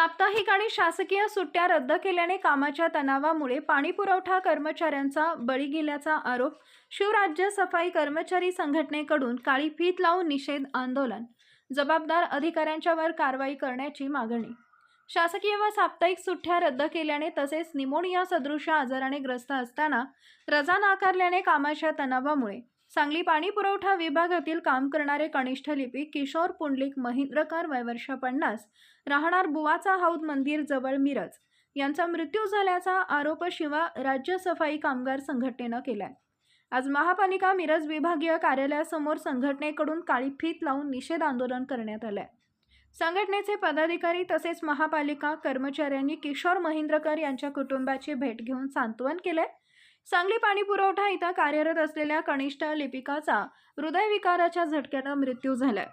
साप्ताहिक आणि शासकीय सुट्ट्या रद्द केल्याने कामाच्या तणावामुळे पाणीपुरवठा कर्मचाऱ्यांचा बळी गेल्याचा आरोप शिवराज्य सफाई कर्मचारी संघटनेकडून काळी फीत लावून निषेध आंदोलन जबाबदार अधिकाऱ्यांच्यावर कारवाई करण्याची मागणी. शासकीय व साप्ताहिक सुट्ट्या रद्द केल्याने तसेच निमोनिया सदृश आजाराने ग्रस्त असताना रजा नाकारल्याने कामाच्या तणावामुळे सांगली पाणी पुरवठा विभागातील काम करणारे कनिष्ठ लिपिक किशोर पुंडलिक महिंद्रकर वयवर्ष पन्नास राहणार बुवाचा हौद मंदिर जवळ मिरज. यांचा मृत्यू झाल्याचा आरोप शिवा राज्य सफाई कामगार संघटनेनं केलाय. आज महापालिका मिरज विभागीय कार्यालयासमोर संघटनेकडून काळी फीत लावून निषेध आंदोलन करण्यात आलंय. संघटनेचे पदाधिकारी तसेच महापालिका कर्मचाऱ्यांनी किशोर महिंद्रकर यांच्या कुटुंबाची भेट घेऊन सांत्वन केलंय. सांगली पाणी पुरवठा इथं कार्यरत असलेल्या कनिष्ठ लिपिकाचा हृदयविकाराच्या झटक्यानं मृत्यू झालाय.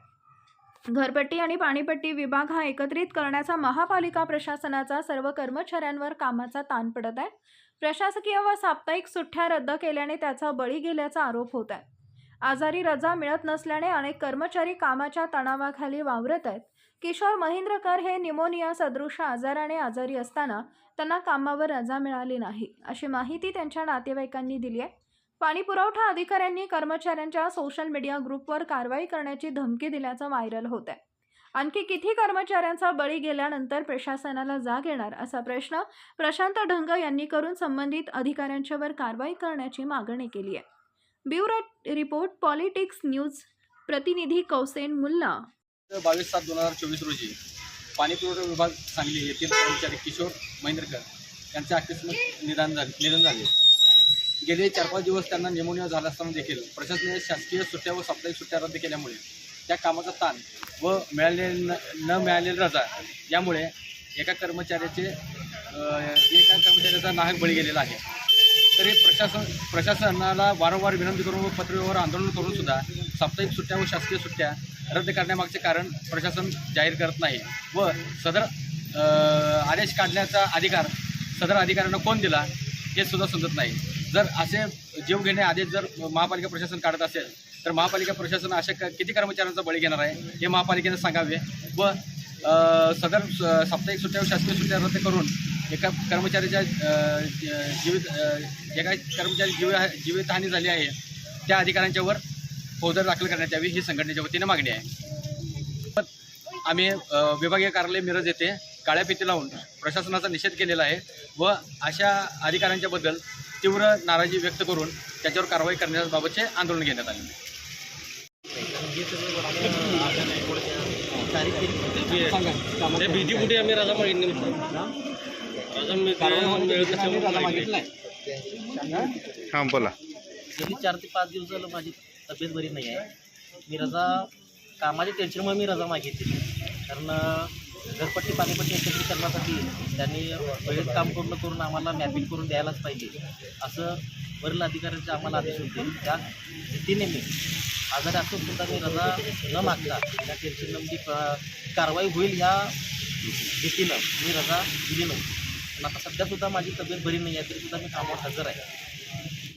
घरपट्टी आणि पाणीपट्टी विभाग हा एकत्रित करण्याचा महापालिका प्रशासनाचा सर्व कर्मचाऱ्यांवर कामाचा ताण पडत आहे. प्रशासकीय व साप्ताहिक सुट्ट्या रद्द केल्याने त्याचा बळी गेल्याचा आरोप होत आहे. आजारी रजा मिळत नसल्याने अनेक कर्मचारी कामाच्या तणावाखाली वावरत आहेत. किशोर महेंद्रकर हे निमोनिया सदृश आजाराने आजारी असताना त्यांना कामावर रजा मिळाली नाही अशी माहिती त्यांच्या नातेवाईकांनी दिली आहे. पाणीपुरवठा अधिकाऱ्यांनी कर्मचाऱ्यांच्या सोशल मीडिया ग्रुपवर कारवाई करण्याची धमकी दिल्याचं व्हायरल होत आहे आणखी किती कर्मचाऱ्यांचा बळी गेल्यानंतर प्रशासनाला जाग येणार असा प्रश्न प्रशांत ढंग यांनी करून संबंधित अधिकाऱ्यांच्यावर कारवाई करण्याची मागणी केली आहे. ब्युरो रिपोर्ट पॉलिटिक्स न्यूज प्रतिनिधी कौसेन मुल्ला. बावीस सात दोन हजार चोवीस रोजी पाणीपुरवठा विभाग सांगली येथील कर्मचारी किशोर महेंद्रकर यांचे आकस्मिक निधन झाले निधन झाले. गेले चार पाच दिवस त्यांना निमोनिया झाला असताना देखील प्रशासनाने शासकीय सुट्ट्या व साप्ताहिक सुट्ट्या रद्द केल्यामुळे त्या कामाचा ताण व मिळाले न न मिळालेली रजा यामुळे एका कर्मचाऱ्याचे एका कर्मचाऱ्याचा नाहक बळी गेलेला आहे. तरी प्रशासन प्रशासनाला वारंवार विनंती करून व पत्रव्यवहार आंदोलन करून सुद्धा साप्ताहिक सुट्ट्या व शासकीय सुट्ट्या रद्द करण्यामागचे कारण प्रशासन जाहीर करत नाही. व सदर आदेश काढण्याचा अधिकार सदर अधिकाऱ्यांना कोण दिला हे सुद्धा समजत नाही. जर असे जीव घेणे आदेश जर महापालिका प्रशासन काढत असेल तर महापालिका प्रशासन अशा क- किती कर्मचाऱ्यांचा बळी घेणार आहे हे महापालिकेने सांगावे व सदर साप्ताहिक सुट्ट्या व शासकीय सुट्ट्या रद्द करून एका कर्मचाऱ्याच्या ज- जीवित अ, एका कर्मचारी जीव जीवितहानी झाली आहे त्या अधिकाऱ्यांच्यावर फौजदारी दाखल करण्यात यावी ही संघटनेच्या वतीने मागणी आहे. पण आम्ही विभागीय कार्यालय मिरज येथे काळ्या फिती लावून प्रशासनाचा निषेध केलेला आहे व अशा अधिकाऱ्यांच्या बद्दल तीव्र नाराजी व्यक्त करून त्याच्यावर कारवाई करण्याबाबतचे आंदोलन घेण्यात आले भीती कुठे आम्ही राजा राजा मिळत हां बोला. गेली चार ते पाच दिवस झालं माझी तब्येत बरी नाही आहे. मी रजा कामाच्या टेन्शनमुळे मी रजा मागितली कारण घरपट्टी पाणीपट्टी एकत्रित करण्यासाठी त्यांनी वेळेत काम पूर्ण करून आम्हाला मॅपिंग करून द्यायलाच पाहिजे. असं वरील अधिकाऱ्यांचे आम्हाला आदेश होते. त्या भीतीने मी आजारी असून सुद्धा मी रजा न मागता त्या टेन्शननं म्हणजे क- कारवाई होईल ह्या भीतीनं मी रजा दिली नाही पण आता सध्यासुद्धा माझी तब्येत बरी नाही आहे तरी सुद्धा मी कामावर हजर आहे.